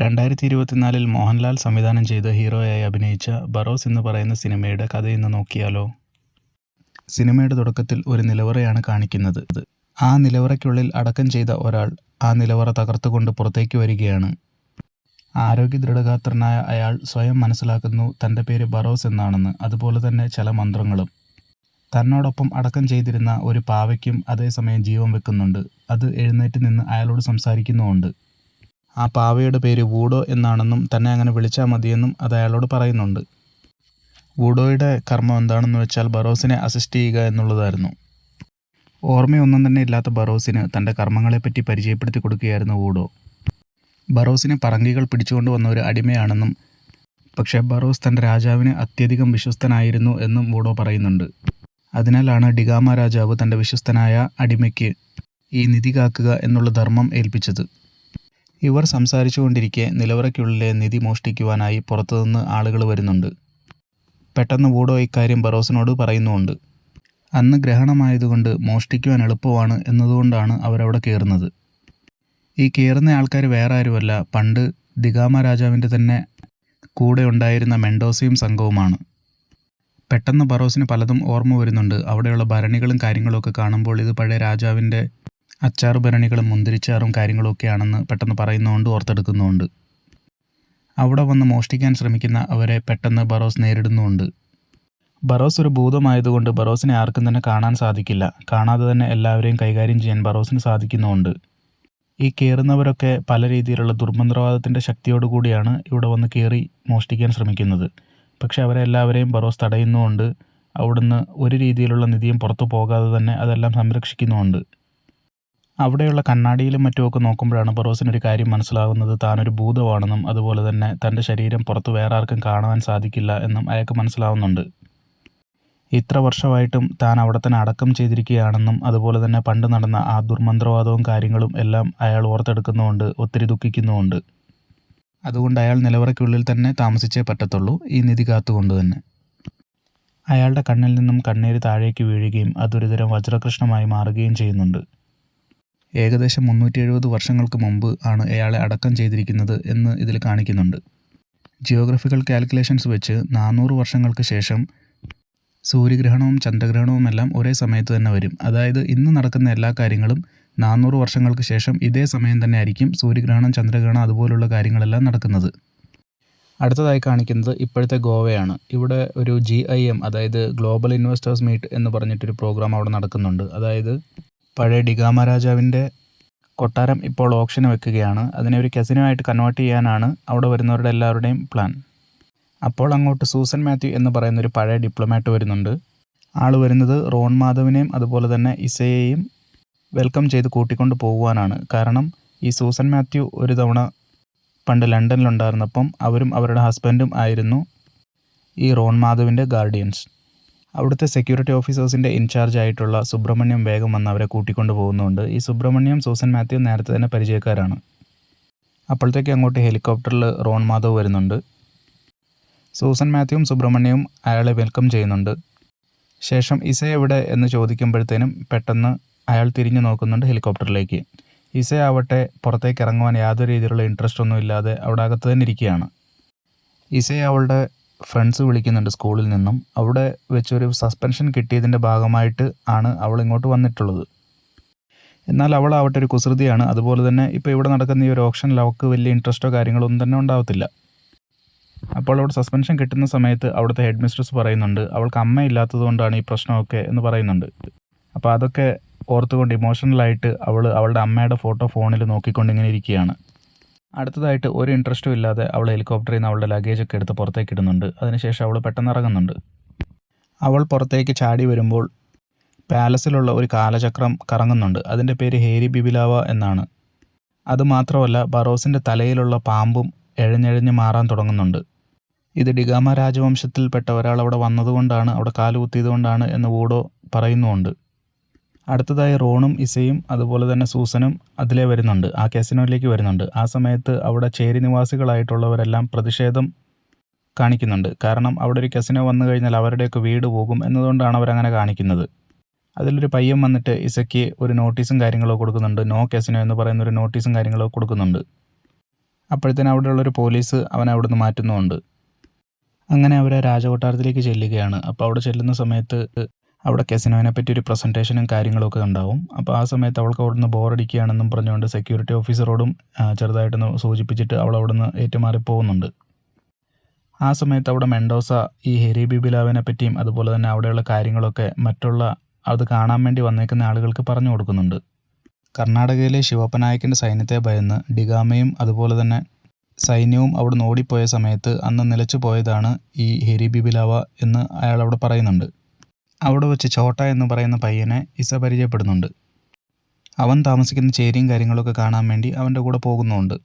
രണ്ടായിരത്തി ഇരുപത്തിനാലിൽ മോഹൻലാൽ സംവിധാനം ചെയ്ത് ഹീറോയായി അഭിനയിച്ച ബറോസ് എന്ന് പറയുന്ന സിനിമയുടെ കഥയെന്ന് നോക്കിയാലോ? സിനിമയുടെ തുടക്കത്തിൽ ഒരു നിലവറയാണ് കാണിക്കുന്നത്. ആ നിലവറയ്ക്കുള്ളിൽ അടക്കം ചെയ്ത ഒരാൾ ആ നിലവറ തകർത്തുകൊണ്ട് പുറത്തേക്ക് വരികയാണ്. ആരോഗ്യ ദൃഢഗാത്രനായ അയാൾ സ്വയം മനസ്സിലാക്കുന്നു തന്റെ പേര് ബറോസ് എന്നാണെന്ന് അതുപോലെ തന്നെ ചില മന്ത്രങ്ങളും. തന്നോടൊപ്പം അടക്കം ചെയ്തിരുന്ന ഒരു പാവയ്ക്കും അതേസമയം ജീവൻ വെക്കുന്നുണ്ട്. അത് എഴുന്നേറ്റ് നിന്ന് അയാളോട് സംസാരിക്കുന്നുമുണ്ട്. ആ പാവയുടെ പേര് വൂഡോ എന്നാണെന്നും തന്നെ അങ്ങനെ വിളിച്ചാൽ മതിയെന്നും അത് അയാളോട് പറയുന്നുണ്ട്. വൂഡോയുടെ കർമ്മം എന്താണെന്ന് വെച്ചാൽ ബറോസിനെ അസിസ്റ്റ് ചെയ്യുക എന്നുള്ളതായിരുന്നു. ഓർമ്മയൊന്നും തന്നെ ഇല്ലാത്ത ബറോസിന് തന്റെ കർമ്മങ്ങളെപ്പറ്റി പരിചയപ്പെടുത്തി കൊടുക്കുകയായിരുന്നു വൂഡോ. ബറോസിനെ പറങ്കികൾ പിടിച്ചുകൊണ്ട് വന്ന ഒരു അടിമയാണെന്നും പക്ഷേ ബറോസ് തന്റെ രാജാവിന് അത്യധികം വിശ്വസ്തനായിരുന്നു എന്നും വൂഡോ പറയുന്നുണ്ട്. അതിനാലാണ് ഡിഗാമ രാജാവ് തന്റെ വിശ്വസ്തനായ അടിമയ്ക്ക് ഈ നിധി കാക്കുക എന്നുള്ള ധർമ്മം ഏൽപ്പിച്ചത്. ഇവർ സംസാരിച്ചുകൊണ്ടിരിക്കെ നിലവറയ്ക്കുള്ളിലെ നിധി മോഷ്ടിക്കുവാനായി പുറത്തുനിന്ന് ആളുകൾ വരുന്നുണ്ട്. പെട്ടെന്ന് വൂഡോ ഇക്കാര്യം ബറോസിനോട് പറയുന്നുമുണ്ട്. അന്ന് ഗ്രഹണമായതുകൊണ്ട് മോഷ്ടിക്കുവാൻ എളുപ്പമാണ് എന്നതുകൊണ്ടാണ് അവരവിടെ കയറുന്നത്. ഈ കയറുന്ന ആൾക്കാർ വേറെ ആരുമല്ല പണ്ട് ദിഗാമ രാജാവിന്റെ തന്നെ കൂടെ ഉണ്ടായിരുന്ന മെൻഡോസയും സംഘവുമാണ്. പെട്ടെന്ന് ബറോസിന് പലതും ഓർമ്മ വരുന്നുണ്ട്. അവിടെയുള്ള ഭരണികളും കാര്യങ്ങളും ഒക്കെ കാണുമ്പോൾ ഇത് പഴയ രാജാവിന്റെ അച്ചാറ് ഭരണികളും മുന്തിരിച്ചാറും കാര്യങ്ങളൊക്കെയാണെന്ന് പെട്ടെന്ന് പറയുന്നതുകൊണ്ട് ഓർത്തെടുക്കുന്നുമുണ്ട് അവിടെ വന്ന് മോഷ്ടിക്കാൻ ശ്രമിക്കുന്ന അവരെ പെട്ടെന്ന് ബറോസ് നേരിടുന്നുമുണ്ട് ബറോസ് ഒരു ഭൂതമായതുകൊണ്ട് ബറോസിനെ ആർക്കും തന്നെ കാണാൻ സാധിക്കില്ല. കാണാതെ തന്നെ എല്ലാവരെയും കൈകാര്യം ചെയ്യാൻ ബറോസിന് സാധിക്കുന്നുമുണ്ട് ഈ കയറുന്നവരൊക്കെ പല രീതിയിലുള്ള ദുർമന്ത്രവാദത്തിന്റെ ശക്തിയോടുകൂടിയാണ് ഇവിടെ വന്ന് കയറി മോഷ്ടിക്കാൻ ശ്രമിക്കുന്നത്. പക്ഷേ അവരെ എല്ലാവരെയും ബറോസ് തടയുന്നുമുണ്ട് അവിടുന്ന് ഒരു രീതിയിലുള്ള നിധിയും പുറത്തു പോകാതെ തന്നെ അതെല്ലാം സംരക്ഷിക്കുന്നുമുണ്ട് അവിടെയുള്ള കണ്ണാടിയിലും മറ്റുമൊക്കെ നോക്കുമ്പോഴാണ് ബറോസിനൊരു കാര്യം മനസ്സിലാകുന്നത്. താനൊരു ഭൂതമാണെന്നും അതുപോലെ തന്നെ തന്റെ ശരീരം പുറത്ത് വേറെ ആർക്കും കാണുവാൻ സാധിക്കില്ല എന്നും അയാൾക്ക് മനസ്സിലാവുന്നുണ്ട്. ഇത്ര വർഷമായിട്ടും താൻ അവിടെ തന്നെ അടക്കം ചെയ്തിരിക്കുകയാണെന്നും അതുപോലെ തന്നെ പണ്ട് നടന്ന ആ ദുർമന്ത്രവാദവും കാര്യങ്ങളും എല്ലാം അയാൾ ഓർത്തെടുക്കുന്നുമുണ്ട് ഒത്തിരി ദുഃഖിക്കുന്നുമുണ്ട്. അതുകൊണ്ട് അയാൾ നിലവറയ്ക്കുള്ളിൽ തന്നെ താമസിച്ചേ പറ്റത്തുള്ളൂ ഈ നിധി കാത്തുകൊണ്ട് തന്നെ. അയാളുടെ കണ്ണിൽ നിന്നും കണ്ണീര് താഴേക്ക് വീഴുകയും അതൊരുതരം വജ്രകൃഷ്ണമായി മാറുകയും ചെയ്യുന്നുണ്ട്. ഏകദേശം മുന്നൂറ്റി എഴുപത് വർഷങ്ങൾക്ക് മുമ്പ് ആണ് ഇയാളെ അടക്കം ചെയ്തിരിക്കുന്നത് എന്ന് ഇതിൽ കാണിക്കുന്നുണ്ട്. ജിയോഗ്രഫിക്കൽ കാൽക്കുലേഷൻസ് വെച്ച് നാനൂറ് വർഷങ്ങൾക്ക് ശേഷം സൂര്യഗ്രഹണവും ചന്ദ്രഗ്രഹണവും എല്ലാം ഒരേ സമയത്ത് തന്നെ വരും. അതായത് ഇന്ന് നടക്കുന്ന എല്ലാ കാര്യങ്ങളും നാനൂറ് വർഷങ്ങൾക്ക് ശേഷം ഇതേ സമയം തന്നെ ആയിരിക്കും സൂര്യഗ്രഹണം ചന്ദ്രഗ്രഹണം അതുപോലുള്ള കാര്യങ്ങളെല്ലാം നടക്കുന്നത്. അടുത്തതായി കാണിക്കുന്നത് ഇപ്പോഴത്തെ ഗോവയാണ്. ഇവിടെ ഒരു ജി ഐ എം അതായത് ഗ്ലോബൽ ഇൻവെസ്റ്റേഴ്സ് മീറ്റ് എന്ന് പറഞ്ഞിട്ടൊരു പ്രോഗ്രാം അവിടെ നടക്കുന്നുണ്ട്. അതായത് പഴയ ഡിഗാമ രാജാവിന്റെ കൊട്ടാരം ഇപ്പോൾ ഓപ്ഷന് വെക്കുകയാണ്. അതിനെ ഒരു കസിനോ ആയിട്ട് കൺവേർട്ട് ചെയ്യാനാണ് അവിടെ വരുന്നവരുടെ എല്ലാവരുടെയും പ്ലാൻ അപ്പോൾ അങ്ങോട്ട് സൂസൻ മാത്യു എന്ന് പറയുന്ന ഒരു പഴയ ഡിപ്ലോമാറ്റ് വരുന്നുണ്ട്. ആൾ വരുന്നത് റോൺ മാധവിനെയും അതുപോലെ തന്നെ ഇസയെയും വെൽക്കം ചെയ്ത് കൂട്ടിക്കൊണ്ട് പോകുവാനാണ്. കാരണം ഈ സൂസൻ മാത്യു ഒരു തവണ പണ്ട് ലണ്ടനിലുണ്ടായിരുന്നപ്പം അവരും അവരുടെ ഹസ്ബൻഡും ആയിരുന്നു ഈ റോൺ മാധവിന്റെ ഗാർഡിയൻസ് അവിടുത്തെ സെക്യൂരിറ്റി ഓഫീസേഴ്സിന്റെ ഇൻചാർജ് ആയിട്ടുള്ള സുബ്രഹ്മണ്യം വേഗം വന്ന് അവരെ കൂട്ടിക്കൊണ്ട് പോകുന്നുണ്ട്. ഈ സുബ്രഹ്മണ്യം സൂസൻ മാത്യു നേരത്തെ തന്നെ പരിചയക്കാരാണ്. അപ്പോഴത്തേക്ക് അങ്ങോട്ട് ഹെലികോപ്റ്ററിൽ റോൺ മാധവ് വരുന്നുണ്ട്. സൂസൻ മാത്യുവും സുബ്രഹ്മണ്യവും അയാളെ വെൽക്കം ചെയ്യുന്നുണ്ട്. ശേഷം ഇസ എവിടെ എന്ന് ചോദിക്കുമ്പോഴത്തേനും പെട്ടെന്ന് അയാൾ തിരിഞ്ഞു നോക്കുന്നുണ്ട് ഹെലികോപ്റ്ററിലേക്ക്. ഇസ ആവട്ടെ പുറത്തേക്ക് ഇറങ്ങുവാൻ യാതൊരു രീതിയിലുള്ള ഇൻട്രസ്റ്റ് ഒന്നും ഇല്ലാതെ അവിടെ അകത്ത് തന്നെ ഇരിക്കുകയാണ്. ഇസയെ അവളുടെ ഫ്രണ്ട്സ് വിളിക്കുന്നുണ്ട് സ്കൂളിൽ നിന്നും. അവിടെ വെച്ചൊരു സസ്പെൻഷൻ കിട്ടിയതിന്റെ ഭാഗമായിട്ട് ആണ് അവൾ ഇങ്ങോട്ട് വന്നിട്ടുള്ളത്. എന്നാൽ അവൾ ആവട്ടെ ഒരു കുസൃതിയാണ്. അതുപോലെ തന്നെ ഇപ്പോൾ ഇവിടെ നടക്കുന്ന ഈ ഒരു ഓപ്ഷനിൽ അവൾക്ക് വലിയ ഇൻട്രസ്റ്റോ കാര്യങ്ങളോ ഒന്നും തന്നെ ഉണ്ടാവത്തില്ല. അപ്പോൾ അവിടെ സസ്പെൻഷൻ കിട്ടുന്ന സമയത്ത് അവിടുത്തെ ഹെഡ് മിസ്ട്രസ് പറയുന്നുണ്ട് അവൾക്ക് അമ്മ ഇല്ലാത്തതുകൊണ്ടാണ് ഈ പ്രശ്നമൊക്കെ എന്ന് പറയുന്നുണ്ട്. അപ്പോൾ അതൊക്കെ ഓർത്തുകൊണ്ട് ഇമോഷണലായിട്ട് അവൾ അവളുടെ അമ്മയുടെ ഫോട്ടോ ഫോണിൽ നോക്കിക്കൊണ്ട് ഇങ്ങനെ ഇരിക്കുകയാണ്. അടുത്തതായിട്ട് ഒരു ഇൻട്രസ്റ്റും ഇല്ലാതെ അവൾ ഹെലികോപ്റ്ററിൽ നിന്ന് അവളുടെ ലഗേജൊക്കെ എടുത്ത് പുറത്തേക്ക് ഇടുന്നുണ്ട്. അതിനുശേഷം അവൾ പെട്ടെന്ന് ഇറങ്ങുന്നുണ്ട്. അവൾ പുറത്തേക്ക് ചാടി വരുമ്പോൾ പാലസിലുള്ള ഒരു കാലചക്രം കറങ്ങുന്നുണ്ട്. അതിന്റെ പേര് ഹേരി ബിബിലാവ എന്നാണ്. അതുമാത്രമല്ല ബറോസിന്റെ തലയിലുള്ള പാമ്പും എഴഞ്ഞെഴഞ്ഞ് മാറാൻ തുടങ്ങുന്നുണ്ട്. ഇത് ഡിഗാമ രാജവംശത്തിൽപ്പെട്ട ഒരാൾ അവിടെ വന്നതുകൊണ്ടാണ് അവിടെ കാലുകുത്തിയതുകൊണ്ടാണ് എന്ന് വൂഡോ പറയുന്നുമുണ്ട്. അടുത്തതായി റോണും ഇസയും അതുപോലെ തന്നെ സൂസനും അതിലെ വരുന്നുണ്ട്. ആ കാസിനോയിലേക്ക് വരുന്നുണ്ട്. ആ സമയത്ത് അവിടെ ചേരി നിവാസികളായിട്ടുള്ളവരെല്ലാം പ്രതിഷേധം കാണിക്കുന്നുണ്ട്. കാരണം അവിടെ ഒരു കസിനോ വന്നു കഴിഞ്ഞാൽ അവരുടെയൊക്കെ വീട് പോകും എന്നതുകൊണ്ടാണ് അവരങ്ങനെ കാണിക്കുന്നത്. അതിലൊരു പയ്യൻ വന്നിട്ട് ഇസയ്ക്ക് ഒരു നോട്ടീസും കാര്യങ്ങളോ കൊടുക്കുന്നുണ്ട്. നോ കസിനോ എന്ന് പറയുന്ന ഒരു നോട്ടീസും കാര്യങ്ങളോ കൊടുക്കുന്നുണ്ട്. അപ്പോഴത്തേനും അവിടെയുള്ളൊരു പോലീസ് അവനെ അവിടുന്ന് മാറ്റുന്നുമുണ്ട്. അങ്ങനെ അവരെ രാജകൊട്ടാരത്തിലേക്ക് ചെല്ലുകയാണ്. അപ്പോൾ അവിടെ ചെല്ലുന്ന സമയത്ത് അവിടെ കെസിനോനെ പറ്റി ഒരു പ്രസന്റേഷനും കാര്യങ്ങളൊക്കെ ഉണ്ടാവും. അപ്പോൾ ആ സമയത്ത് അവൾക്ക് അവിടുന്ന് ബോറടിക്കുകയാണെന്നും പറഞ്ഞുകൊണ്ട് സെക്യൂരിറ്റി ഓഫീസറോടും ചെറുതായിട്ടൊന്ന് സൂചിപ്പിച്ചിട്ട് അവൾ അവിടുന്ന് ഏറ്റുമാറി പോകുന്നുണ്ട് ആ സമയത്ത് അവിടെ മെൻഡോസ ഈ ഹെരി ബിബിലാവിനെ പറ്റിയും അതുപോലെ തന്നെ അവിടെയുള്ള കാര്യങ്ങളൊക്കെ മറ്റുള്ള അത് കാണാൻ വേണ്ടി വന്നേക്കുന്ന ആളുകൾക്ക് പറഞ്ഞു കൊടുക്കുന്നുണ്ട്. കർണാടകയിലെ ശിവപ്പനായകന്റെ സൈന്യത്തെ ഭയന്ന് ഡിഗാമയും അതുപോലെ തന്നെ സൈന്യവും അവിടുന്ന് ഓടിപ്പോയ സമയത്ത് അന്ന് നിലച്ചു പോയതാണ് ഈ ഹെരി ബിബിലാവ എന്ന് അയാൾ അവിടെ പറയുന്നുണ്ട്. അവിടെ വെച്ച് ചോട്ട എന്ന് പറയുന്ന പയ്യനെ ഇസ പരിചയപ്പെടുന്നുണ്ട്. അവൻ താമസിക്കുന്ന ചേരിയും കാര്യങ്ങളൊക്കെ കാണാൻ വേണ്ടി അവന്റെ കൂടെ പോകുന്നുമുണ്ട്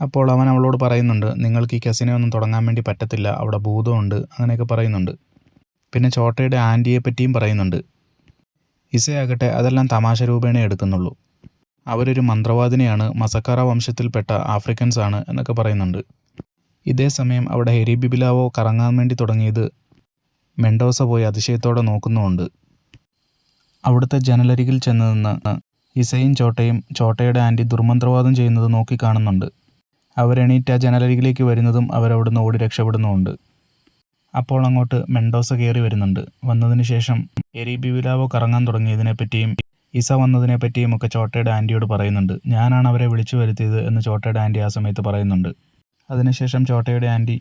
അപ്പോൾ അവൻ അവളോട് പറയുന്നുണ്ട് നിങ്ങൾക്ക് ഈ കസിനെ ഒന്നും തുടങ്ങാൻ വേണ്ടി പറ്റത്തില്ല അവിടെ ഭൂതമുണ്ട് അങ്ങനെയൊക്കെ പറയുന്നുണ്ട്. പിന്നെ ചോട്ടയുടെ ആന്റിയെ പറ്റിയും പറയുന്നുണ്ട് ഇസയാകട്ടെ അതെല്ലാം തമാശ രൂപേണ എടുക്കുന്നുള്ളൂ. അവരൊരു മന്ത്രവാദിനിയാണ് മസക്കാറ വംശത്തിൽപ്പെട്ട ആഫ്രിക്കൻസ് ആണ് എന്നൊക്കെ പറയുന്നുണ്ട്. ഇതേ സമയം അവിടെ ഹെരി ബിബിലാവോ കറങ്ങാൻ വേണ്ടി തുടങ്ങിയത് മെൻഡോസ പോയി അതിശയത്തോടെ നോക്കുന്നുമുണ്ട്. അവിടുത്തെ ജനലരികിൽ ചെന്ന് നിന്ന് ഇസയും ചോട്ടയും ചോട്ടയുടെ ആന്റി ദുർമന്ത്രവാദം ചെയ്യുന്നത് നോക്കിക്കാണുന്നുണ്ട് അവരെണീറ്റ് ആ ജനലരികിലേക്ക് വരുന്നതും അവരവിടുന്ന് ഓടി രക്ഷപ്പെടുന്നുമുണ്ട്. അപ്പോൾ അങ്ങോട്ട് മെൻഡോസ കയറി വരുന്നുണ്ട്. വന്നതിന് ശേഷം എരി ബിവിലാവോ കറങ്ങാൻ തുടങ്ങിയതിനെപ്പറ്റിയും ഇസ വന്നതിനെപ്പറ്റിയും ഒക്കെ ചോട്ടയുടെ ആന്റിയോട് പറയുന്നുണ്ട്. ഞാനാണ് അവരെ വിളിച്ചു വരുത്തിയത് എന്ന് ചോട്ടയുടെ ആന്റി ആ സമയത്ത് പറയുന്നുണ്ട്. അതിനുശേഷം ചോട്ടയുടെ ആന്റി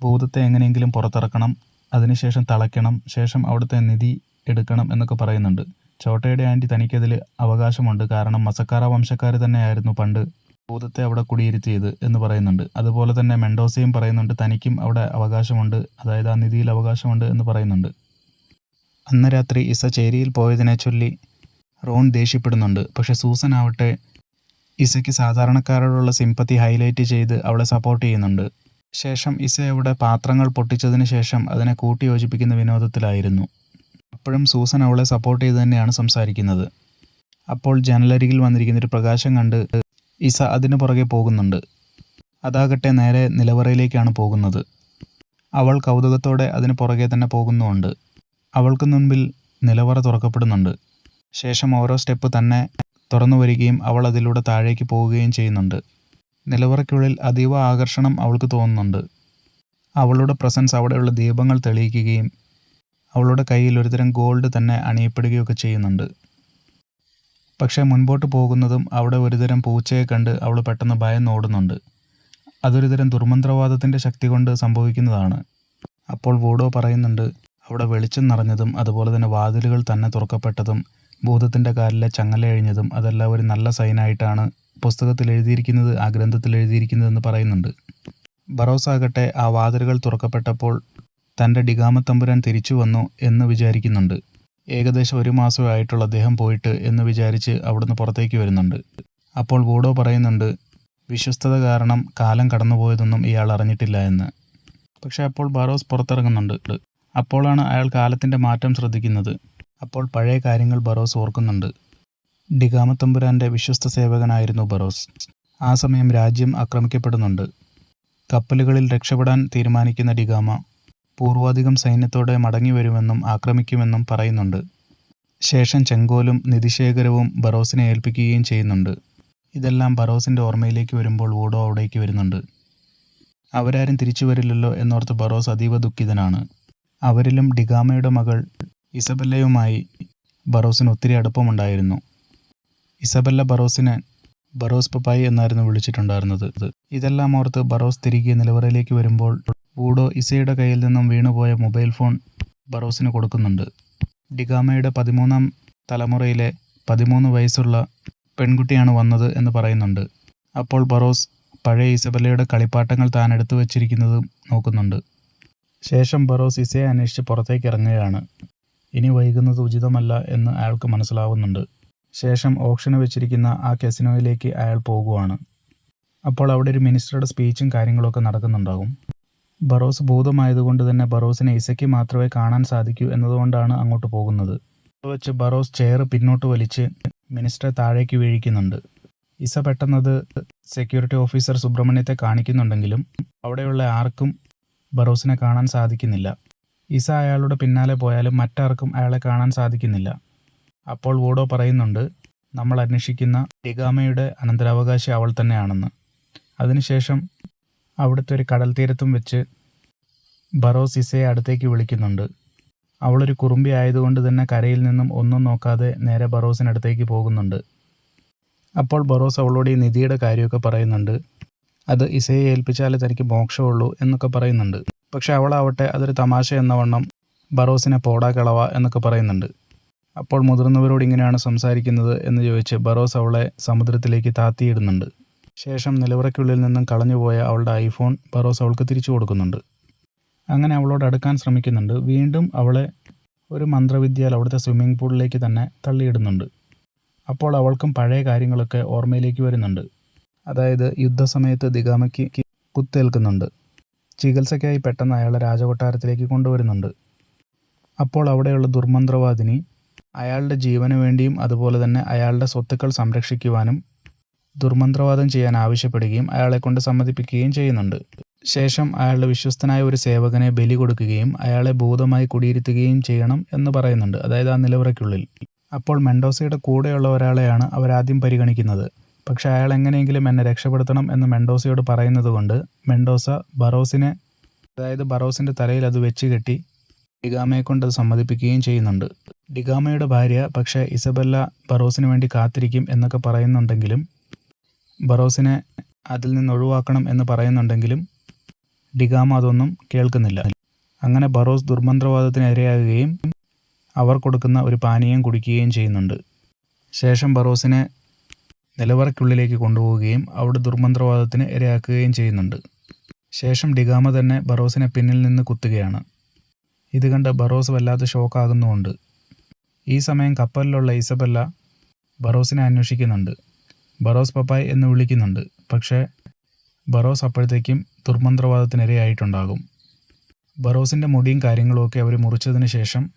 ഭൂതത്തെ എങ്ങനെയെങ്കിലും പുറത്തിറക്കണം അതിനുശേഷം തളയ്ക്കണം ശേഷം അവിടുത്തെ നിധി എടുക്കണം എന്നൊക്കെ പറയുന്നുണ്ട്. ചോട്ടയുടെ ആന്റി തനിക്കതിൽ അവകാശമുണ്ട്. കാരണം മസക്കാറ വംശക്കാർ തന്നെയായിരുന്നു പണ്ട് ഭൂതത്തെ അവിടെ കുടിയിരുത്തിയത് എന്ന് പറയുന്നുണ്ട്. അതുപോലെ തന്നെ മെൻഡോസയും പറയുന്നുണ്ട് തനിക്കും അവിടെ അവകാശമുണ്ട്. അതായത് ആ നിധിയിൽ അവകാശമുണ്ട് എന്ന് പറയുന്നുണ്ട്. അന്ന് രാത്രി ഇസ ചേരിയിൽ പോയതിനെ ചൊല്ലി റോൺ ദേഷ്യപ്പെടുന്നുണ്ട്. പക്ഷെ സൂസൻ ആവട്ടെ ഇസയ്ക്ക് സാധാരണക്കാരോടുള്ള സിമ്പത്തി ഹൈലൈറ്റ് ചെയ്ത് അവളെ സപ്പോർട്ട് ചെയ്യുന്നുണ്ട്. ശേഷം ഇസയുടെ പാത്രങ്ങൾ പൊട്ടിച്ചതിന് ശേഷം അതിനെ കൂട്ടി യോജിപ്പിക്കുന്ന വിനോദത്തിലായിരുന്നു. അപ്പോഴും സൂസൻ അവളെ സപ്പോർട്ട് ചെയ്ത് തന്നെയാണ് സംസാരിക്കുന്നത്. അപ്പോൾ ജനലരികിൽ വന്നിരിക്കുന്ന ഒരു പ്രകാശം കണ്ട് ഇസ അതിന് പുറകെ പോകുന്നുണ്ട്. അതാകട്ടെ നേരെ നിലവറയിലേക്കാണ് പോകുന്നത്. അവൾ കൗതുകത്തോടെ അതിന് പുറകെ തന്നെ പോകുന്നുമുണ്ട്. അവൾക്ക് മുൻപിൽ നിലവറ തുറക്കപ്പെടുന്നുണ്ട്. ശേഷം ഓരോ സ്റ്റെപ്പ് തന്നെ തുറന്നു വരികയും അവൾ അതിലൂടെ താഴേക്ക് പോവുകയും ചെയ്യുന്നുണ്ട്. നിലവറയ്ക്കുള്ളിൽ അതീവ ആകർഷണം അവൾക്ക് തോന്നുന്നുണ്ട്. അവളുടെ പ്രസൻസ് അവിടെയുള്ള ദീപങ്ങൾ തെളിയിക്കുകയും അവളുടെ കയ്യിൽ ഒരുതരം ഗോൾഡ് തന്നെ അണിയപ്പെടുകയൊക്കെ ചെയ്യുന്നുണ്ട്. പക്ഷേ മുൻപോട്ട് പോകുന്നതും അവിടെ ഒരുതരം പൂച്ചയെ കണ്ട് അവൾ പെട്ടെന്ന് ഭയന്ന് ഓടുന്നുണ്ട്. അതൊരുതരം ദുർമന്ത്രവാദത്തിന്റെ ശക്തി കൊണ്ട് സംഭവിക്കുന്നതാണ്. അപ്പോൾ വൂഡോ പറയുന്നുണ്ട് അവിടെ വെളിച്ചം നിറഞ്ഞതും അതുപോലെ തന്നെ വാതിലുകൾ തന്നെ തുറക്കപ്പെട്ടതും ഭൂതത്തിന്റെ കാലിലെ ചങ്ങല എഴിഞ്ഞതും അതെല്ലാം ഒരു നല്ല സൈനായിട്ടാണ് പുസ്തകത്തിൽ എഴുതിയിരിക്കുന്നത് ആ ഗ്രന്ഥത്തിൽ എഴുതിയിരിക്കുന്നതെന്ന് പറയുന്നുണ്ട്. ബറോസ് ആകട്ടെ ആ വാതിലുകൾ തുറക്കപ്പെട്ടപ്പോൾ തന്റെ ഡിഗാമത്തമ്പുരാൻ തിരിച്ചു വന്നു എന്ന് വിചാരിക്കുന്നുണ്ട്. ഏകദേശം ഒരു മാസമേ ആയിട്ടുള്ള അദ്ദേഹം പോയിട്ട് എന്ന് വിചാരിച്ച് അവിടുന്ന് പുറത്തേക്ക് വരുന്നുണ്ട്. അപ്പോൾ വൂഡോ പറയുന്നുണ്ട് വിശ്വസ്തത കാരണം കാലം കടന്നുപോയതൊന്നും ഇയാൾ അറിഞ്ഞിട്ടില്ല എന്ന്. പക്ഷേ അപ്പോൾ ബറോസ് പുറത്തിറങ്ങുന്നുണ്ട്. അപ്പോഴാണ് അയാൾ കാലത്തിന്റെ മാറ്റം ശ്രദ്ധിക്കുന്നത്. അപ്പോൾ പഴയ കാര്യങ്ങൾ ബറോസ് ഓർക്കുന്നുണ്ട്. ഡിഗാമത്തമ്പുരാന്റെ വിശ്വസ്ത സേവകനായിരുന്നു ബറോസ് ആ സമയം രാജ്യം ആക്രമിക്കപ്പെടുന്നുണ്ട്. കപ്പലുകളിൽ രക്ഷപ്പെടാൻ തീരുമാനിക്കുന്ന ഡിഗാമ പൂർവാധികം സൈന്യത്തോടെ മടങ്ങി വരുമെന്നും ആക്രമിക്കുമെന്നും പറയുന്നുണ്ട്. ശേഷം ചെങ്കോലും നിധിശേഖരവും ബറോസിനെ ഏൽപ്പിക്കുകയും ചെയ്യുന്നുണ്ട്. ഇതെല്ലാം ബറോസിന്റെ ഓർമ്മയിലേക്ക് വരുമ്പോൾ വൂഡോ അവിടേക്ക് വരുന്നുണ്ട്. അവരാരും തിരിച്ചു വരില്ലല്ലോ എന്നോർത്ത് ബറോസ് അതീവ ദുഃഖിതനാണ്. അവരിലും ഡിഗാമയുടെ മകൾ ഇസബല്ലയുമായി ബറോസിന് ഒത്തിരി അടുപ്പമുണ്ടായിരുന്നു. ഇസബല്ല ബറോസിനെ ബറോസ് പപ്പായി എന്നായിരുന്നു വിളിച്ചിട്ടുണ്ടായിരുന്നത്. ഇതെല്ലാം ഓർത്ത് ബറോസ് തിരികെ നിലവറയിലേക്ക് വരുമ്പോൾ വൂഡോ ഇസയുടെ കയ്യിൽ നിന്നും വീണുപോയ മൊബൈൽ ഫോൺ ബറോസിന് കൊടുക്കുന്നുണ്ട്. ഡിഗാമയുടെ പതിമൂന്നാം തലമുറയിലെ പതിമൂന്ന് വയസ്സുള്ള പെൺകുട്ടിയാണ് വന്നത് എന്ന് പറയുന്നുണ്ട്. അപ്പോൾ ബറോസ് പഴയ ഇസബല്ലയുടെ കളിപ്പാട്ടങ്ങൾ താൻ എടുത്തു വച്ചിരിക്കുന്നതും നോക്കുന്നുണ്ട്. ശേഷം ബറോസ് ഇസയെ അന്വേഷിച്ച് പുറത്തേക്ക് ഇറങ്ങുകയാണ്. ഇനി വൈകുന്നത് ഉചിതമല്ല എന്ന് അയാൾക്ക് മനസ്സിലാവുന്നുണ്ട്. ശേഷം ഓപ്ഷന് വെച്ചിരിക്കുന്ന ആ കെസിനോയിലേക്ക് അയാൾ പോകുവാണ്. അപ്പോൾ അവിടെ ഒരു മിനിസ്റ്ററുടെ സ്പീച്ചും കാര്യങ്ങളൊക്കെ നടക്കുന്നുണ്ടാകും. ബറോസ് ഭൂതമായതുകൊണ്ട് തന്നെ ബറോസിനെ ഇസയ്ക്ക് മാത്രമേ കാണാൻ സാധിക്കൂ എന്നതുകൊണ്ടാണ് അങ്ങോട്ട് പോകുന്നത്. വെച്ച് ബറോസ് ചെയർ പിന്നോട്ട് വലിച്ച് മിനിസ്റ്ററെ താഴേക്ക് വീഴിക്കുന്നുണ്ട്. ഇസ പെട്ടെന്നത് സെക്യൂരിറ്റി ഓഫീസർ സുബ്രഹ്മണ്യത്തെ കാണിക്കുന്നുണ്ടെങ്കിലും അവിടെയുള്ള ആർക്കും ബറോസിനെ കാണാൻ സാധിക്കുന്നില്ല. ഇസ അയാളുടെ പിന്നാലെ പോയാലും മറ്റാർക്കും അയാളെ കാണാൻ സാധിക്കുന്നില്ല. അപ്പോൾ വൂഡോ പറയുന്നുണ്ട് നമ്മൾ അന്വേഷിക്കുന്ന ഡിഗാമയുടെ അനന്തരാവകാശി അവൾ തന്നെയാണെന്ന്. അതിനുശേഷം അവിടുത്തെ ഒരു കടൽ തീരത്തും വെച്ച് ബറോസ് ഇസയെ അടുത്തേക്ക് വിളിക്കുന്നുണ്ട്. അവളൊരു കുറുമ്പി ആയതുകൊണ്ട് തന്നെ കരയിൽ നിന്നും ഒന്നും നോക്കാതെ നേരെ ബറോസിനടുത്തേക്ക് പോകുന്നുണ്ട്. അപ്പോൾ ബറോസ് അവളോട് ഈ നിധിയുടെ കാര്യമൊക്കെ പറയുന്നുണ്ട്. അത് ഇസയെ ഏൽപ്പിച്ചാലേ തനിക്ക് മോക്ഷമുള്ളൂ എന്നൊക്കെ പറയുന്നുണ്ട്. പക്ഷെ അവളാവട്ടെ അതൊരു തമാശ എന്ന വണ്ണം ബറോസിനെ പോടാ എന്നൊക്കെ പറയുന്നുണ്ട്. അപ്പോൾ മുതിർന്നവരോട് ഇങ്ങനെയാണ് സംസാരിക്കുന്നത് എന്ന് ചോദിച്ച് ബറോസ് അവളെ സമുദ്രത്തിലേക്ക് താത്തിയിടുന്നുണ്ട്. ശേഷം നിലവറയ്ക്കുള്ളിൽ നിന്നും കളഞ്ഞുപോയ അവളുടെ ഐഫോൺ ബറോസ് അവൾക്ക് തിരിച്ചു കൊടുക്കുന്നുണ്ട്. അങ്ങനെ അവളോട് അടുക്കാൻ ശ്രമിക്കുന്നുണ്ട്. വീണ്ടും അവളെ ഒരു മന്ത്രവിദ്യയാൽ അവിടുത്തെ സ്വിമ്മിംഗ് പൂളിലേക്ക് തന്നെ തള്ളിയിടുന്നുണ്ട്. അപ്പോൾ അവൾക്കും പഴയ കാര്യങ്ങളൊക്കെ ഓർമ്മയിലേക്ക് വരുന്നുണ്ട്. അതായത് യുദ്ധസമയത്ത് ദിഗാമയ്ക്ക് കുത്തേൽക്കുന്നുണ്ട്. ചികിത്സയ്ക്കായി പെട്ടെന്ന് അയാളെ രാജകൊട്ടാരത്തിലേക്ക് കൊണ്ടുവരുന്നുണ്ട്. അപ്പോൾ അവിടെയുള്ള ദുർമന്ത്രവാദിനി അയാളുടെ ജീവന് വേണ്ടിയും അതുപോലെ തന്നെ അയാളുടെ സ്വത്തുക്കൾ സംരക്ഷിക്കുവാനും ദുർമന്ത്രവാദം ചെയ്യാൻ ആവശ്യപ്പെടുകയും അയാളെ കൊണ്ട് സമ്മതിപ്പിക്കുകയും ചെയ്യുന്നുണ്ട്. ശേഷം അയാളുടെ വിശ്വസ്തനായ ഒരു സേവകനെ ബലി കൊടുക്കുകയും അയാളെ ഭൂതമായി കുടിയിരുത്തുകയും ചെയ്യണം എന്ന് പറയുന്നുണ്ട്. അതായത് ആ നിലവറയ്ക്കുള്ളിൽ. അപ്പോൾ മെൻഡോസയുടെ കൂടെയുള്ള ഒരാളെയാണ് അവരാദ്യം പരിഗണിക്കുന്നത്. പക്ഷേ അയാൾ എങ്ങനെയെങ്കിലും എന്നെ രക്ഷപ്പെടുത്തണം എന്ന് മെൻഡോസയോട് പറയുന്നത് കൊണ്ട് മെൻഡോസ ബറോസിനെ അതായത് ബറോസിന്റെ തലയിൽ അത് വെച്ച് കെട്ടി ഡിഗാമയെ കൊണ്ട് അത് സമ്മതിപ്പിക്കുകയും ചെയ്യുന്നുണ്ട്. ഡിഗാമയുടെ ഭാര്യ പക്ഷേ ഇസബെല്ല ബറോസിന് വേണ്ടി കാത്തിരിക്കും എന്നൊക്കെ പറയുന്നുണ്ടെങ്കിലും ബറോസിനെ അതിൽ നിന്ന് ഒഴിവാക്കണം എന്ന് പറയുന്നുണ്ടെങ്കിലും ഡിഗാമ അതൊന്നും കേൾക്കുന്നില്ല. അങ്ങനെ ബറോസ് ദുർമന്ത്രവാദത്തിന് ഇരയാകുകയും അവർ കൊടുക്കുന്ന ഒരു പാനീയം കുടിക്കുകയും ചെയ്യുന്നുണ്ട്. ശേഷം ബറോസിനെ നിലവറയ്ക്കുള്ളിലേക്ക് കൊണ്ടുപോവുകയും അവിടെ ദുർമന്ത്രവാദത്തിന് ഇരയാക്കുകയും ചെയ്യുന്നുണ്ട്. ശേഷം ഡിഗാമ തന്നെ ബറോസിനെ പിന്നിൽ നിന്ന് കുത്തുകയാണ്. ഇത് കണ്ട് ബറോസ് വല്ലാതെ ഷോക്കാകുന്നുമുണ്ട്. ഈ സമയം കപ്പലിലുള്ള ഇസബല്ല ബറോസിനെ അന്വേഷിക്കുന്നുണ്ട്. ബറോസ് പപ്പായ് എന്ന് വിളിക്കുന്നുണ്ട്. പക്ഷേ ബറോസ് അപ്പോഴത്തേക്കും ദുർമന്ത്രവാദത്തിനിരയായിട്ടുണ്ടാകും. ബറോസിന്റെ മുടിയും കാര്യങ്ങളുമൊക്കെ അവർ മുറിച്ചതിന് ശേഷം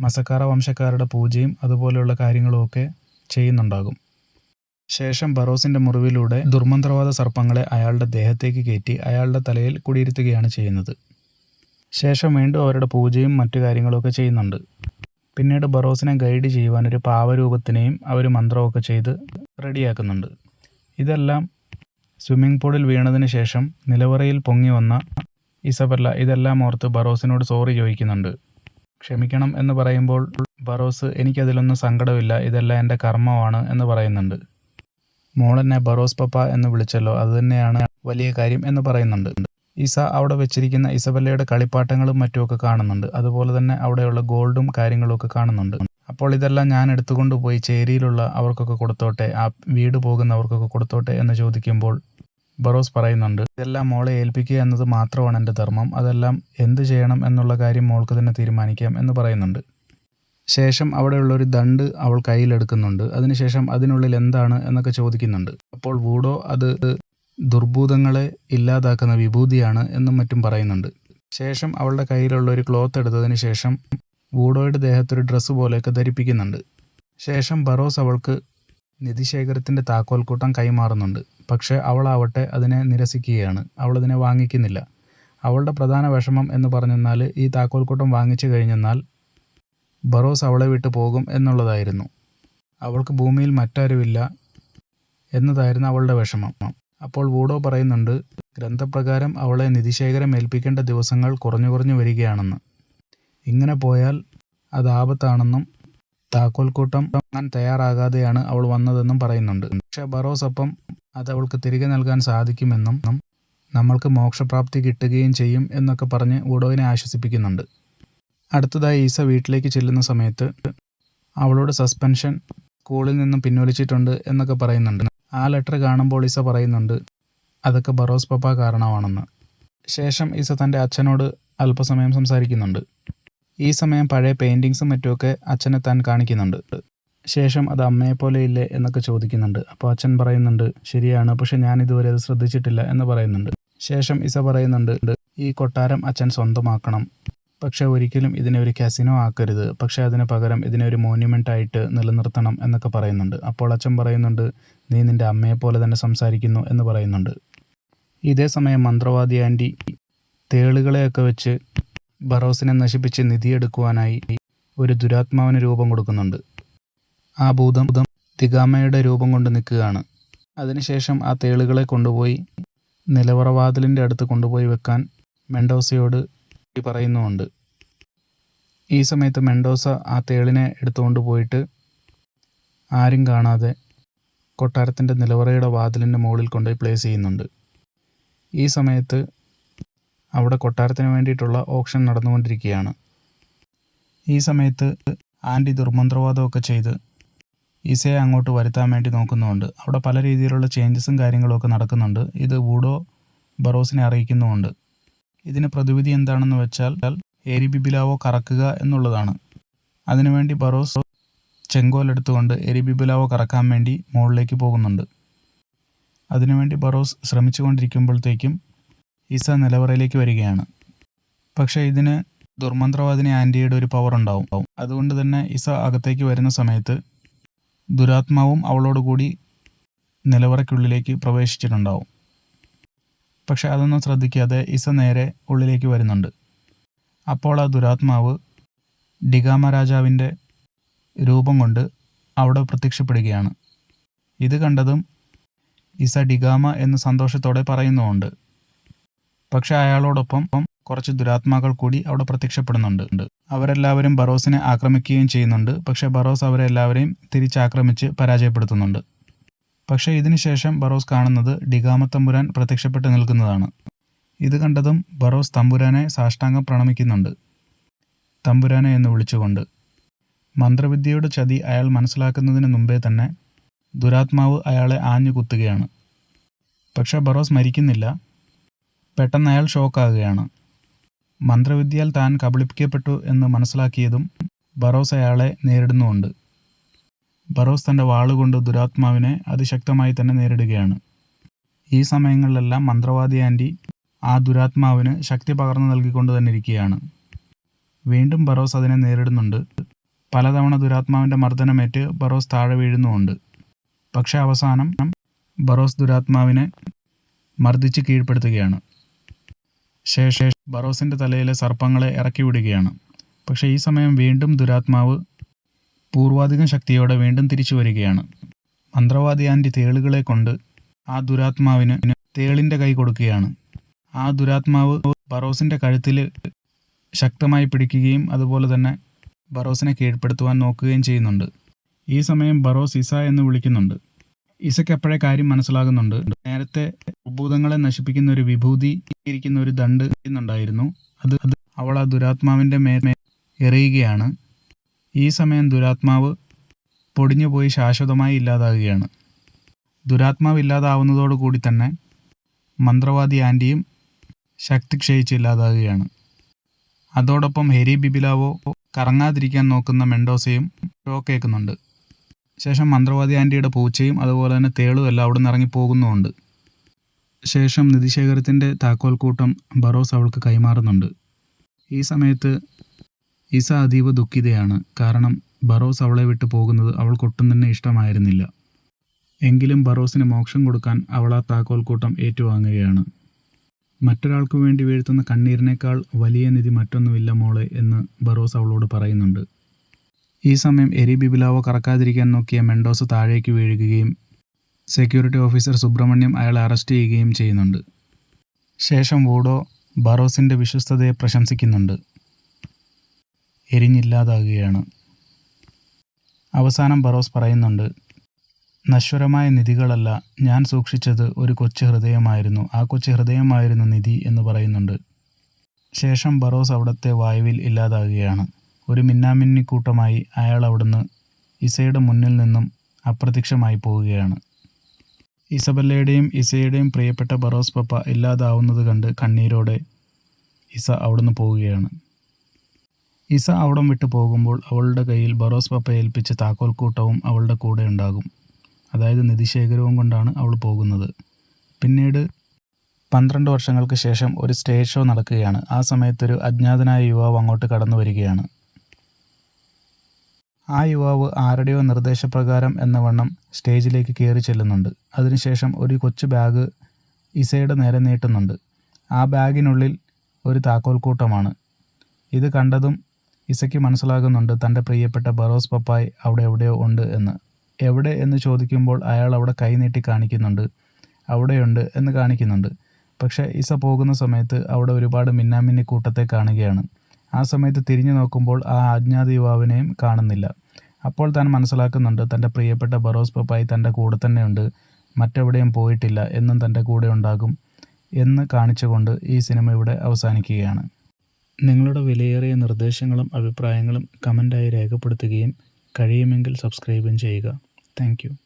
മസക്കാറ വംശക്കാരുടെ പൂജയും അതുപോലെയുള്ള കാര്യങ്ങളുമൊക്കെ ചെയ്യുന്നുണ്ടാകും. ശേഷം ബറോസിന്റെ മുറിവിലൂടെ ദുർമന്ത്രവാദ സർപ്പങ്ങളെ അയാളുടെ ദേഹത്തേക്ക് കയറ്റി അയാളുടെ തലയിൽ കുടിയിരുത്തുകയാണ് ചെയ്യുന്നത്. ശേഷം വീണ്ടും അവരുടെ പൂജയും മറ്റു കാര്യങ്ങളൊക്കെ ചെയ്യുന്നുണ്ട്. പിന്നീട് ബറോസിനെ ഗൈഡ് ചെയ്യുവാൻ ഒരു പാവരൂപത്തിനെയും അവർ മന്ത്രമൊക്കെ ചെയ്ത് റെഡിയാക്കുന്നുണ്ട്. ഇതെല്ലാം സ്വിമ്മിംഗ് പൂളിൽ വീണതിന് ശേഷം നിലവറയിൽ പൊങ്ങി വന്ന ഇസബല്ല ഇതെല്ലാം ഓർത്ത് ബറോസിനോട് സോറി ചോദിക്കുന്നുണ്ട്. ക്ഷമിക്കണം എന്ന് പറയുമ്പോൾ ബറോസ് എനിക്കതിലൊന്നും സങ്കടമില്ല ഇതെല്ലാം എന്റെ കർമ്മമാണ് എന്ന് പറയുന്നുണ്ട്. മോളെന്നെ ബറോസ് പപ്പ എന്ന് വിളിച്ചല്ലോ അതുതന്നെയാണ് വലിയ കാര്യം എന്ന് പറയുന്നുണ്ട്. ഇസ അവിടെ വെച്ചിരിക്കുന്ന ഇസബല്ലയുടെ കളിപ്പാട്ടങ്ങളും മറ്റുമൊക്കെ കാണുന്നുണ്ട്. അതുപോലെ തന്നെ അവിടെയുള്ള ഗോൾഡും കാര്യങ്ങളൊക്കെ കാണുന്നുണ്ട്. അപ്പോൾ ഇതെല്ലാം ഞാൻ എടുത്തുകൊണ്ട് പോയി ചേരിയിലുള്ള അവർക്കൊക്കെ കൊടുത്തോട്ടെ ആ വീട് പോകുന്നവർക്കൊക്കെ കൊടുത്തോട്ടെ എന്ന് ചോദിക്കുമ്പോൾ ബറോസ് പറയുന്നുണ്ട് ഇതെല്ലാം മോളെ ഏൽപ്പിക്കുക എന്നത് മാത്രമാണ് എന്റെ ധർമ്മം. അതെല്ലാം എന്ത് ചെയ്യണം എന്നുള്ള കാര്യം മോൾക്ക് തന്നെ തീരുമാനിക്കാം എന്ന് പറയുന്നുണ്ട്. ശേഷം അവിടെയുള്ള ഒരു ദണ്ട് അവൾ കയ്യിലെടുക്കുന്നുണ്ട്. അതിനുശേഷം അതിനുള്ളിൽ എന്താണ് എന്നൊക്കെ ചോദിക്കുന്നുണ്ട്. അപ്പോൾ വൂഡോ അത് ദുർഭൂതങ്ങളെ ഇല്ലാതാക്കുന്ന വിഭൂതിയാണ് എന്നും മറ്റും പറയുന്നുണ്ട്. ശേഷം അവളുടെ കയ്യിലുള്ള ഒരു ക്ലോത്ത് എടുത്തതിന് ശേഷം വൂഡോയുടെ ദേഹത്തൊരു ഡ്രസ്സ് പോലെയൊക്കെ ധരിപ്പിക്കുന്നുണ്ട്. ശേഷം ബറോസ് അവൾക്ക് നിധിശേഖരത്തിന്റെ താക്കോൽക്കൂട്ടം കൈമാറുന്നുണ്ട്. പക്ഷേ അവളാവട്ടെ അതിനെ നിരസിക്കുകയാണ്. അവളതിനെ വാങ്ങിക്കുന്നില്ല. അവളുടെ പ്രധാന വിഷമം എന്ന് പറഞ്ഞെന്നാൽ ഈ താക്കോൽക്കൂട്ടം വാങ്ങിച്ചു കഴിഞ്ഞെന്നാൽ ബറോസ് അവളെ വിട്ടു പോകും എന്നുള്ളതായിരുന്നു. അവൾക്ക് ഭൂമിയിൽ മറ്റാരുമില്ല എന്നതായിരുന്നു അവളുടെ വിഷമം. അപ്പോൾ വൂഡോ പറയുന്നുണ്ട് ഗ്രന്ഥപ്രകാരം അവളെ നിധിശേഖരം ഏൽപ്പിക്കേണ്ട ദിവസങ്ങൾ കുറഞ്ഞു കുറഞ്ഞു വരികയാണെന്ന്. ഇങ്ങനെ പോയാൽ അത് ആപത്താണെന്നും താക്കോൽക്കൂട്ടം വാങ്ങാൻ തയ്യാറാകാതെയാണ് അവൾ വന്നതെന്നും പറയുന്നുണ്ട്. പക്ഷേ ബറോസ് അപ്പം അത് അവൾക്ക് തിരികെ നൽകാൻ സാധിക്കുമെന്നും നമ്മൾക്ക് മോക്ഷപ്രാപ്തി കിട്ടുകയും ചെയ്യും എന്നൊക്കെ പറഞ്ഞ് വൂഡോവിനെ ആശ്വസിപ്പിക്കുന്നുണ്ട്. അടുത്തതായി ഈസ വീട്ടിലേക്ക് ചെല്ലുന്ന സമയത്ത് അവളോട് സസ്പെൻഷൻ സ്കൂളിൽ നിന്നും പിൻവലിച്ചിട്ടുണ്ട് എന്നൊക്കെ പറയുന്നുണ്ട്. ആ ലെറ്റർ കാണുമ്പോൾ ഇസ പറയുന്നുണ്ട് അതൊക്കെ ബറോസ് പപ്പ കാരണമാണെന്ന്. ശേഷം ഇസ തന്റെ അച്ഛനോട് അല്പസമയം സംസാരിക്കുന്നുണ്ട്. ഈ സമയം പഴയ പെയിന്റിങ്സും മറ്റുമൊക്കെ അച്ഛനെ താൻ കാണിക്കുന്നുണ്ട്. ശേഷം അത് അമ്മയെപ്പോലെ ഇല്ലേ എന്നൊക്കെ ചോദിക്കുന്നുണ്ട്. അപ്പോൾ അച്ഛൻ പറയുന്നുണ്ട് ശരിയാണ് പക്ഷെ ഞാൻ ഇതുവരെ അത് ശ്രദ്ധിച്ചിട്ടില്ല എന്ന് പറയുന്നുണ്ട്. ശേഷം ഇസ പറയുന്നുണ്ട് ഈ കൊട്ടാരം അച്ഛൻ സ്വന്തമാക്കണം. പക്ഷേ ഒരിക്കലും ഇതിനെ ഒരു കസിനോ ആക്കരുത്. പക്ഷേ അതിന് പകരം ഇതിനെ ഒരു മോന്യുമെന്റ് ആയിട്ട് നിലനിർത്തണം എന്നൊക്കെ പറയുന്നുണ്ട്. അപ്പോൾ അച്ഛൻ പറയുന്നുണ്ട് നീ നിന്റെ അമ്മയെപ്പോലെ തന്നെ സംസാരിക്കുന്നു എന്ന് പറയുന്നുണ്ട്. ഇതേ സമയം മന്ത്രവാദി ആന്റി തേളുകളെയൊക്കെ വെച്ച് ബറോസിനെ നശിപ്പിച്ച് നിധിയെടുക്കുവാനായി ഒരു ദുരാത്മാവിന് രൂപം കൊടുക്കുന്നുണ്ട്. ആ ഭൂതം തികാമയുടെ രൂപം കൊണ്ട് നിൽക്കുകയാണ്. അതിനുശേഷം ആ തേളുകളെ കൊണ്ടുപോയി നിലവറവാതിലിന്റെ അടുത്ത് കൊണ്ടുപോയി വെക്കാൻ മെൻഡോസയോട് പറയുന്നുമുണ്ട്. ഈ സമയത്ത് മെൻഡോസ ആ തേളിനെ എടുത്തുകൊണ്ട് പോയിട്ട് ആരും കാണാതെ കൊട്ടാരത്തിന്റെ നിലവറയുടെ വാതിലിന്റെ മുകളിൽ കൊണ്ടുപോയി പ്ലേസ് ചെയ്യുന്നുണ്ട്. ഈ സമയത്ത് അവിടെ കൊട്ടാരത്തിന് വേണ്ടിയിട്ടുള്ള ഓപ്ഷൻ നടന്നുകൊണ്ടിരിക്കുകയാണ്. ഈ സമയത്ത് ആന്റി ദുർമന്ത്രവാദമൊക്കെ ചെയ്ത് ഇസയെ അങ്ങോട്ട് വരുത്താൻ വേണ്ടി നോക്കുന്നുമുണ്ട് അവിടെ പല രീതിയിലുള്ള ചേഞ്ചസും കാര്യങ്ങളൊക്കെ നടക്കുന്നുണ്ട്. ഇത് വൂഡോ ബറോസിനെ അറിയിക്കുന്നുമുണ്ട്. ഇതിന് പ്രതിവിധി എന്താണെന്ന് വെച്ചാൽ ഏരി ബിബിലാവോ കറക്കുക എന്നുള്ളതാണ്. അതിനുവേണ്ടി ബറോസ് ചെങ്കോലെടുത്തുകൊണ്ട് എരി ബിബിലാവോ കറക്കാൻ വേണ്ടി മുകളിലേക്ക് പോകുന്നുണ്ട്. അതിനുവേണ്ടി ബറോസ് ശ്രമിച്ചുകൊണ്ടിരിക്കുമ്പോഴത്തേക്കും ഈസ നിലവറയിലേക്ക് വരികയാണ്. പക്ഷേ ഇതിന് ദുർമന്ത്രവാദിനി ആന്റിയുടെ ഒരു പവർ ഉണ്ടാവും. അതുകൊണ്ട് തന്നെ ഇസ അകത്തേക്ക് വരുന്ന സമയത്ത് ദുരാത്മാവും അവളോടുകൂടി നിലവറയ്ക്കുള്ളിലേക്ക് പ്രവേശിച്ചിട്ടുണ്ടാവും. പക്ഷെ അതൊന്നും ശ്രദ്ധിക്കാതെ ഇസ നേരെ ഉള്ളിലേക്ക് വരുന്നുണ്ട്. അപ്പോൾ ആ ദുരാത്മാവ് ഡിഗാമ രാജാവിന്റെ രൂപം കൊണ്ട് അവിടെ പ്രത്യക്ഷപ്പെടുകയാണ്. ഇത് കണ്ടതും ഇസ ഡിഗാമ എന്ന് സന്തോഷത്തോടെ പറയുന്നുമുണ്ട്. പക്ഷേ അയാളോടൊപ്പം കുറച്ച് ദുരാത്മാക്കൾ കൂടി അവിടെ പ്രത്യക്ഷപ്പെടുന്നുണ്ട്. അവരെല്ലാവരും ബറോസിനെ ആക്രമിക്കുകയും ചെയ്യുന്നുണ്ട്. പക്ഷേ ബറോസ് അവരെല്ലാവരെയും തിരിച്ചാക്രമിച്ച് പരാജയപ്പെടുത്തുന്നുണ്ട്. പക്ഷേ ഇതിനുശേഷം ബറോസ് കാണുന്നത് ഡിഗാമ തമ്പുരാൻ പ്രത്യക്ഷപ്പെട്ട് നിൽക്കുന്നതാണ്. ഇത് കണ്ടതും ബറോസ് തമ്പുരാനെ സാഷ്ടാംഗം പ്രണമിക്കുന്നുണ്ട്. തമ്പുരാനെ എന്ന് വിളിച്ചുകൊണ്ട്. മന്ത്രവിദ്യയുടെ ചതി അയാൾ മനസ്സിലാക്കുന്നതിന് മുമ്പേ തന്നെ ദുരാത്മാവ് അയാളെ ആഞ്ഞു കുത്തുകയാണ്. പക്ഷേ ബറോസ് മരിക്കുന്നില്ല. പെട്ടെന്ന് അയാൾ ഷോക്കാകുകയാണ്. മന്ത്രവിദ്യയാൽ താൻ കബളിപ്പിക്കപ്പെട്ടു എന്ന് മനസ്സിലാക്കിയതും ബറോസ് അയാളെ നേരിടുന്നുമുണ്ട്. ബറോസ് തന്റെ വാളുകൊണ്ട് ദുരാത്മാവിനെ അതിശക്തമായി തന്നെ നേരിടുകയാണ്. ഈ സമയങ്ങളിലെല്ലാം മന്ത്രവാദി ആന്റി ആ ദുരാത്മാവിന് ശക്തി പകർന്നു നൽകിക്കൊണ്ട് തന്നെ ഇരിക്കുകയാണ് വീണ്ടും ബറോസ് അതിനെ നേരിടുന്നുണ്ട്. പലതവണ ദുരാത്മാവിന്റെ മർദ്ദനമേറ്റ് ബറോസ് താഴെ വീഴുന്നുമുണ്ട്. പക്ഷേ അവസാനം ബറോസ് ദുരാത്മാവിനെ മർദ്ദിച്ച് കീഴ്പ്പെടുത്തുകയാണ്. ശേഷം ബറോസിന്റെ തലയിലെ സർപ്പങ്ങളെ ഇറക്കി വിടുകയാണ് പക്ഷേ ഈ സമയം വീണ്ടും ദുരാത്മാവ് പൂർവാധികം ശക്തിയോടെ വീണ്ടും തിരിച്ചു വരികയാണ്. മന്ത്രവാദി ആന്റി തേളുകളെ കൊണ്ട് ആ ദുരാത്മാവിന് തേളിന്റെ കൈ കൊടുക്കുകയാണ്. ആ ദുരാത്മാവ് ബറോസിന്റെ കഴുത്തിൽ ശക്തമായി പിടിക്കുകയും അതുപോലെ തന്നെ ബറോസിനെ കീഴ്പ്പെടുത്തുവാൻ നോക്കുകയും ചെയ്യുന്നുണ്ട്. ഈ സമയം ബറോസ് ഇസ എന്ന് വിളിക്കുന്നുണ്ട്. ഇസയ്ക്ക് അപ്പോഴേ കാര്യം മനസ്സിലാകുന്നുണ്ട്. നേരത്തെ ഭൂതങ്ങളെ നശിപ്പിക്കുന്ന ഒരു വിഭൂതി ഇരിക്കുന്ന ഒരു ദണ്ട് എന്നുണ്ടായിരുന്നു അത് അത് അവൾ ആ ദുരാത്മാവിന്റെ മേൽ എറിയുകയാണ്. ഈ സമയം ദുരാത്മാവ് പൊടിഞ്ഞുപോയി ശാശ്വതമായി ഇല്ലാതാകുകയാണ്. ദുരാത്മാവ് ഇല്ലാതാവുന്നതോടുകൂടി തന്നെ മന്ത്രവാദി ആന്റിയും ശക്തി ക്ഷയിച്ച് ഇല്ലാതാകുകയാണ്. അതോടൊപ്പം ഹെരി ബിബിലാവോ കറങ്ങാതിരിക്കാൻ നോക്കുന്ന മെൻഡോസയും ഷോക്കേക്കുന്നുണ്ട് ശേഷം മന്ത്രവാദി ആന്റിയുടെ പൂച്ചയും അതുപോലെ തന്നെ തേളും എല്ലാം അവിടെ നിന്ന് ഇറങ്ങി പോകുന്നുമുണ്ട് ശേഷം നിധിശേഖരത്തിന്റെ താക്കോൽക്കൂട്ടം ബറോസ് അവൾക്ക് കൈമാറുന്നുണ്ട്. ഈ സമയത്ത് ഇസ അതീവ ദുഃഖിതയാണ്. കാരണം ബറോസ് അവളെ വിട്ടു പോകുന്നത് അവൾക്കൊട്ടും തന്നെ ഇഷ്ടമായിരുന്നില്ല. എങ്കിലും ബറോസിന് മോക്ഷം കൊടുക്കാൻ അവൾ ആ താക്കോൽക്കൂട്ടം ഏറ്റുവാങ്ങുകയാണ്. മറ്റൊരാൾക്ക് വേണ്ടി വീഴ്ത്തുന്ന കണ്ണീരിനേക്കാൾ വലിയ നിധി മറ്റൊന്നുമില്ല മോളെ എന്ന് ബറോസ് അവളോട് പറയുന്നുണ്ട്. ഈ സമയം എരി ബിബിലാവോ കറക്കാതിരിക്കാൻ നോക്കിയ മെൻഡോസ് താഴേക്ക് വീഴുകയും സെക്യൂരിറ്റി ഓഫീസർ സുബ്രഹ്മണ്യം അയാളെ അറസ്റ്റ് ചെയ്യുകയും ചെയ്യുന്നുണ്ട്. ശേഷം വൂഡോ ബറോസിന്റെ വിശ്വസ്തതയെ പ്രശംസിക്കുന്നുണ്ട്. എരിഞ്ഞില്ലാതാകുകയാണ്. അവസാനം ബറോസ് പറയുന്നുണ്ട് നശ്വരമായ നിധികളല്ല. ഞാൻ സൂക്ഷിച്ചത് ഒരു കൊച്ചു ഹൃദയമായിരുന്നു. ആ കൊച്ചു ഹൃദയമായിരുന്നു നിധി എന്ന് പറയുന്നുണ്ട്. ശേഷം ബറോസ് അവിടുത്തെ വായുവിൽ ഇല്ലാതാകുകയാണ്. ഒരു മിന്നാമിന്നിക്കൂട്ടമായി അയാൾ അവിടുന്ന് ഇസയുടെ മുന്നിൽ നിന്നും അപ്രത്യക്ഷമായി പോവുകയാണ്. ഇസബല്ലയുടെയും ഇസയുടെയും പ്രിയപ്പെട്ട ബറോസ് പപ്പ ഇല്ലാതാവുന്നത് കണ്ട് കണ്ണീരോടെ ഇസ അവിടുന്ന് പോവുകയാണ്. ഇസ അവിടം വിട്ടു പോകുമ്പോൾ അവളുടെ കയ്യിൽ ബറോസ് പപ്പ ഏൽപ്പിച്ച താക്കോൽക്കൂട്ടവും അവളുടെ കൂടെ ഉണ്ടാകും. അതായത് നിധിശേഖരവും കൊണ്ടാണ് അവൾ പോകുന്നത്. പിന്നീട് പന്ത്രണ്ട് വർഷങ്ങൾക്ക് ശേഷം ഒരു സ്റ്റേജ് ഷോ നടക്കുകയാണ്. ആ സമയത്തൊരു അജ്ഞാതനായ യുവാവ് അങ്ങോട്ട് കടന്നു വരികയാണ്. ആ യുവാവ് ആരുടെയോ നിർദ്ദേശപ്രകാരം എന്ന വണ്ണം സ്റ്റേജിലേക്ക് കയറി ചെല്ലുന്നുണ്ട്. അതിനുശേഷം ഒരു കൊച്ചു ബാഗ് ഇസയുടെ നേരെ നീട്ടുന്നുണ്ട്. ആ ബാഗിനുള്ളിൽ ഒരു താക്കോൽക്കൂട്ടമാണ്. ഇത് കണ്ടതും ഇസയ്ക്ക് മനസ്സിലാകുന്നുണ്ട് തന്റെ പ്രിയപ്പെട്ട ബറോസ് പപ്പായ് അവിടെ എവിടെയോ ഉണ്ട് എന്ന്. എവിടെ എന്ന് ചോദിക്കുമ്പോൾ അയാൾ അവിടെ കൈനീട്ടി കാണിക്കുന്നുണ്ട്. അവിടെയുണ്ട് എന്ന് കാണിക്കുന്നുണ്ട്. പക്ഷേ ഇസ പോകുന്ന സമയത്ത് അവിടെ ഒരുപാട് മിന്നാമിന്നി കൂട്ടത്തെ കാണുകയാണ്. ആ സമയത്ത് തിരിഞ്ഞു നോക്കുമ്പോൾ ആ അജ്ഞാത യുവാവിനെയും കാണുന്നില്ല. അപ്പോൾ താൻ മനസ്സിലാക്കുന്നുണ്ട് തന്റെ പ്രിയപ്പെട്ട ബറോസ് പപ്പായി തന്റെ കൂടെ തന്നെയുണ്ട് മറ്റെവിടെയും പോയിട്ടില്ല എന്നും തന്റെ കൂടെ ഉണ്ടാകും എന്ന് കാണിച്ചുകൊണ്ട് ഈ സിനിമ ഇവിടെ അവസാനിക്കുകയാണ്. നിങ്ങളുടെ വിലയേറിയ നിർദ്ദേശങ്ങളും അഭിപ്രായങ്ങളും കമന്റായി രേഖപ്പെടുത്തുകയും കഴിയുമെങ്കിൽ സബ്സ്ക്രൈബും ചെയ്യുക. Thank you.